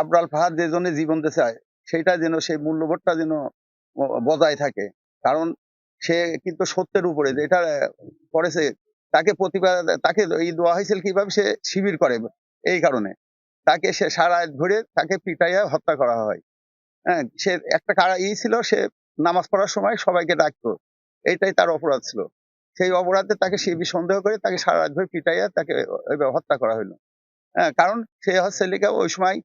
আবরাল ফাহাদ যে জন্য জীবন চায়, সেটা যেন, সেই মূল্যবোধটা যেন বজায় থাকে। কারণ সে কিন্তু সত্যের উপরে যেটা করেছে, তাকে প্রতিবাদ, তাকে এই দেওয়া হয়েছিল কীভাবে সে শিবির করে, এই কারণে। তাকে সে সারা ধরে তাকে পিটাইয়া হত্যা করা হয়। হ্যাঁ সে একটা কারা, ই ছিল, সে নামাজ পড়ার সময় সবাইকে ডাকতো। এইটাই তার অপরাধ ছিল। সেই অপরাধে তাকে শিবির সন্দেহ করে তাকে সারা রাত ধরে পিটাইয়া তাকে হত্যা করা হলো হ্যাঁ কারণ সে হচ্ছে ওই সময়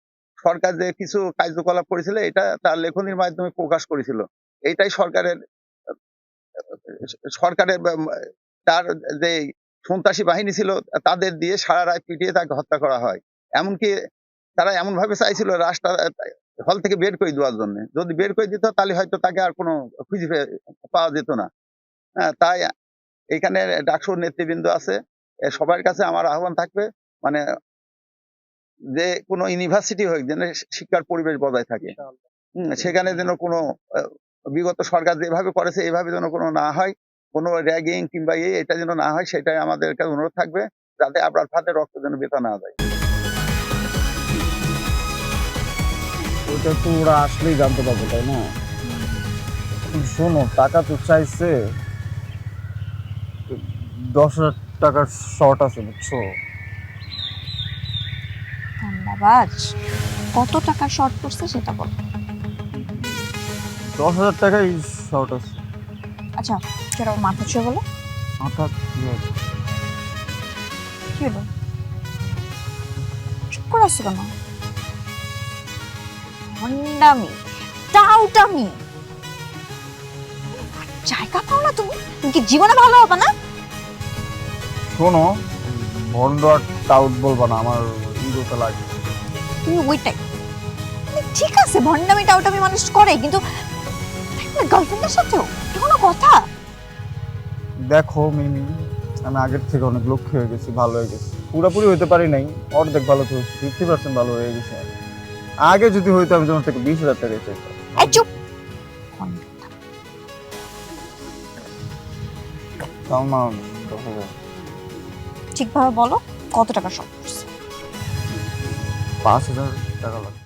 সরকার যে কিছু কার্যকলাপ করেছিল, এটা তার লেখনির মাধ্যমে প্রকাশ করেছিল। এটাই সরকারের সরকারের তার যে সন্ত্রাসী বাহিনী ছিল, তাদের দিয়ে সারা রাত পিটিয়ে তাকে হত্যা করা হয়। এমনকি তারা এমন ভাবে চাইছিল রাস্তা, হল থেকে বের করে দেওয়ার জন্য। যদি বের করে দিত, তাহলে হয়তো তাকে আর কোনো খুঁজে পাওয়া যেত না। হ্যাঁ তাই এখানে ডাকসুর নেতৃবৃন্দ আছে। সবার কাছে আমার আহ্বান থাকবে মানে যে কোনো ইউনিভার্সিটি হোক যেন শিক্ষার পরিবেশ বজায় থাকে। সেখানে যেন কোনো বিগত সরকার যেভাবে করেছে এইভাবে যেন কোনো না হয় কোনো র্যাগিং কিংবা এই এটা যেন না হয় সেটাই আমাদের কাছে অনুরোধ থাকবে যাতে আপনার ফাতে রক্ত যেন বেতা না যায়। ওটা তো ওরা আসলেই জানতে পারবে তাই না? শোনো টাকা তো চাইছে দশ হাজার টাকার শর্ট আছে বুঝছ? ধন্যবাদ। কত টাকার শর্ট পড়ছে সেটা বল। দশ হাজার টাকাই শর্ট আছে। আচ্ছা সেটা মাথা ছুঁয়ে বলো। কি হলো? কি হলো? চুপ করে আসছো কেন? ভণ্ডামি টাউটামি। জায়গা পাও না তুমি? তুমি কি জীবনে ভালো হবে না? শোনো ভন্ড আর টাউট বলবা না আমার ইগোটা লাগে। তুমি ওইটাই ঠিক আছে ভণ্ডামি টাউটামি মানুষ করে কিন্তু গার্লফ্রেন্ডের সাথেও? এটা কোনো কথা? দেখো মিমি আমি আগের থেকে অনেক লক্ষ্য হয়ে গেছি ভালো হয়ে গেছি। পুরোপুরি হইতে পারি নাই অর্ধেক ভালো তো ফিফটি পার্সেন্ট ভালো হয়ে গেছে আগে যদি হইতো আমি তোমার থেকে বিশ হাজার টাকা চাইতাম। চুপ! ঠিকভাবে বলো কত টাকা শর্ট পড়ছে পাঁচ হাজার টাকা লাগবে